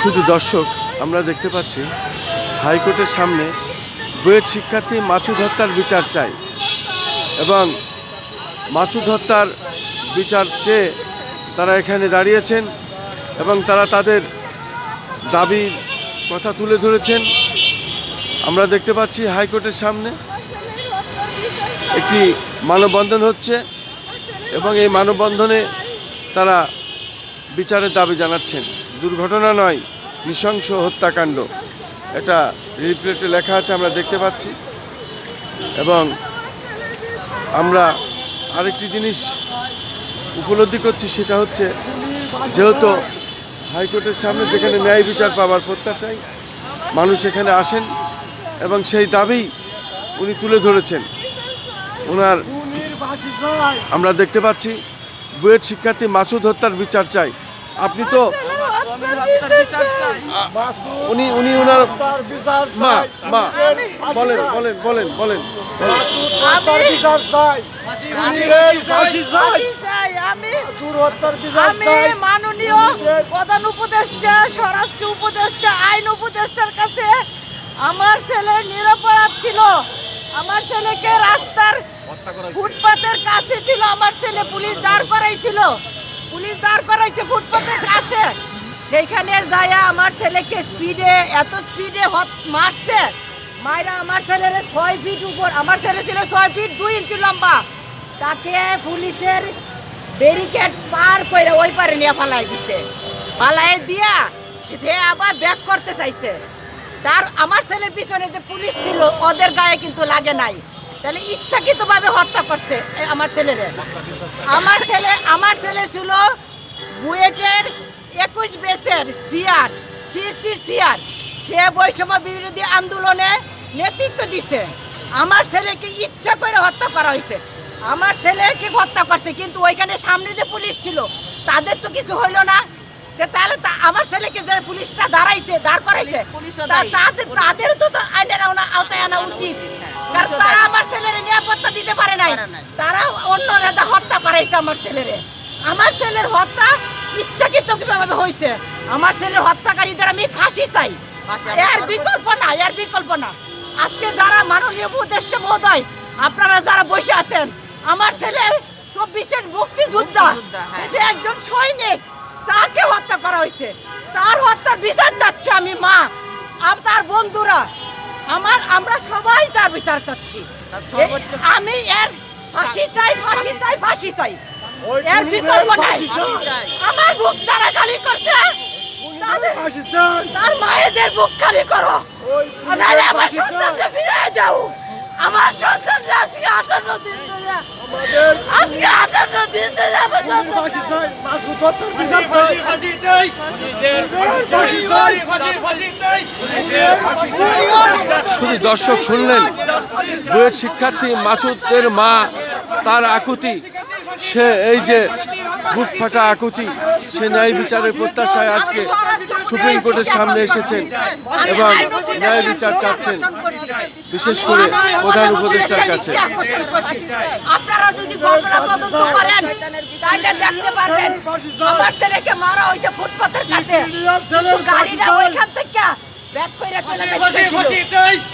শুধু দর্শক, আমরা দেখতে পাচ্ছি হাইকোর্টের সামনে বুয়েট শিক্ষার্থী মাছুদ হত্যার বিচার চাই এবং মাছুদ হত্যার বিচার চেয়ে তারা এখানে দাঁড়িয়েছেন এবং তারা তাদের দাবির কথা তুলে ধরেছেন। আমরা দেখতে পাচ্ছি হাইকোর্টের সামনে একটি মানববন্ধন হচ্ছে এবং এই মানববন্ধনে তারা বিচারের দাবি জানাচ্ছেন। দুর্ঘটনা নয়, নৃশংস হত্যাকাণ্ড। এটা রিপ্লেটে লেখা আছে, আমরা দেখতে পাচ্ছি। এবং আমরা আরেকটি জিনিস উপলব্ধি করছি, সেটা হচ্ছে যেহেতু হাইকোর্টের সামনে যেখানে ন্যায় বিচার পাওয়ার প্রত্যাশায় মানুষ এখানে আসেন এবং সেই দাবি উনি তুলে ধরেছেন। ওনার আমরা দেখতে পাচ্ছি, বুয়েট শিক্ষার্থী মাসুদ হত্যার বিচার চাই আপনি তো উনি উনি ওনার মা মা বলেন বলেন বলেন বলেন। মাননীয় প্রধান উপদেষ্টা স্বরাষ্ট্র উপদেষ্টা আইন উপদেষ্টার কাছে আমার ছেলে নিরপরাধ ছিল। আমার ছেলেকে রাস্তার ফুটপাতের কাছে ছিল। আমার ছেলে পুলিশ দাঁড় করাইছিল। পুলিশ দাঁড় করাইছে ফুটপাতের কাছে। সেইখানে যায়া আমার ছেলেকে স্পিডে এত স্পিডে মারছে। মায়েরা আমার ছেলের ছয় ফিট উপর, আমার ছেলে ছিল ছয় ফিট দুই ইঞ্চি লম্বা। তাকে পুলিশের ব্যারিকেড পার করে ওই পারে নিয়ে ফালাই দিছে। ফালাই দিয়া সে আবার ব্যাক করতে চাইছে। তার, আমার ছেলের পিছনে যে পুলিশ ছিল, ওদের গায়ে কিন্তু লাগে নাই। তাহলে ইচ্ছাকৃতভাবে হত্যা করছে আমার ছেলেরে। আমার ছেলে আমার ছেলে ছিল বুয়েটের একুশ বেসের সিআর সিসি সিআর সে বৈষম্য বিরোধী আন্দোলনে নেতৃত্ব দিছে। আমার ছেলেকে ইচ্ছা করে হত্যা করা হয়েছে। আমার ছেলেকে হত্যা করছে কিন্তু ওইখানে সামনে যে পুলিশ ছিল তাদের তো কিছু হইল না। তাহলে আমার ছেলেকে যে পুলিশটা দাঁড়াইছে দাঁড় করাইছে তাদের তাদের তো আইনের আওতায় আনা উচিত। কারণ তারা আমার ছেলের নিরাপত্তা দিতে পারে নাই। তারা অন্য নেতা হত্যা করাইছে আমার ছেলেরে। আমার ছেলের হত্যা ইচ্ছাকৃত কীভাবে হয়েছে আমার ছেলের হত্যাকারীদের আমি ফাঁসি চাই। এর বিকল্প না এর বিকল্প না। আজকে যারা মাননীয় উপদেষ্টা মহোদয় আপনারা যারা বসে আছেন আমার ছেলে চব্বিশের মুক্তিযোদ্ধা সে একজন সৈনিক তাকে হত্যা করা হয়েছে তার হত্যার বিচার চাচ্ছি আমি মা আর তার বন্ধুরা। আমার আমরা সবাই তার বিচার চাচ্ছি। আমি এর ফাঁসি চাই ফাঁসি চাই ফাঁসি চাই। এর বিকল্প নাই। আমার বুক তারা খালি করছে তার মায়েদের বুক খালি করো। নাহলে আমার। সন্তানকে ফিরিয়ে দাও। আমার সন্তানরা আজকে আটান্ন দিন ধরে আজকে আটান্ন ধরে আমার শুধু দর্শক শুনলেন। বুয়েট শিক্ষার্থী মাসুদের মা তার আকুতি। সে এই যে বুক ফাটা আকুতি সে ন্যায় বিচারের প্রত্যাশায় আজকে সুপ্রিম কোর্টের সামনে এসেছেন এবং ন্যায় বিচার চাচ্ছেন বিশেষ করে প্রধান উপদেষ্টার কাছে। আপনারা যদি তদন্ত করেন তাহলে দেখতে পারবেন আমার ছেলেকে মারা হয়েছে ফুটপাতের কাছে। গাড়িটা ওইখান থেকে ব্যাক করে চলে যাচ্ছে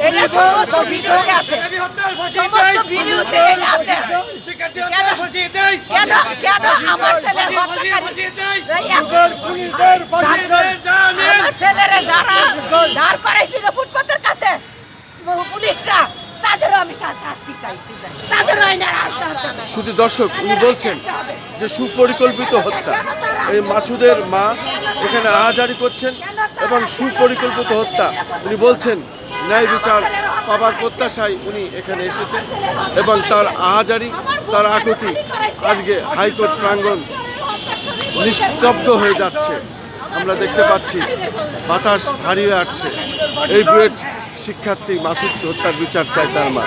এটা সমস্ত ভিডিওতে আছে। সমস্ত ভিডিওতে আছে। কেন? কেন? আমার ছেলে হত্যাকারী। আমার ছেলেরে যারা দাঁড় করাইছিল ফুটপাতের কাছে পুলিশরা। শুধু দর্শক উনি বলছেন যে সুপরিকল্পিত হত্যা। এই মাসুদের মা এখানে আহাজারি করছেন এবং সুপরিকল্পিত হত্যা। উনি বলছেন ন্যায় বিচার পাবার প্রত্যাশায় উনি এখানে এসেছেন এবং তার আহাজারি, তার আকুতি আজকে হাইকোর্ট প্রাঙ্গণ নিস্তব্ধ হয়ে যাচ্ছে। আমরা দেখতে পাচ্ছি, বাতাস হারিয়ে আসছে। এই বুয়েট শিক্ষার্থী মাসুদ হত্যার বিচার চায় তার মা।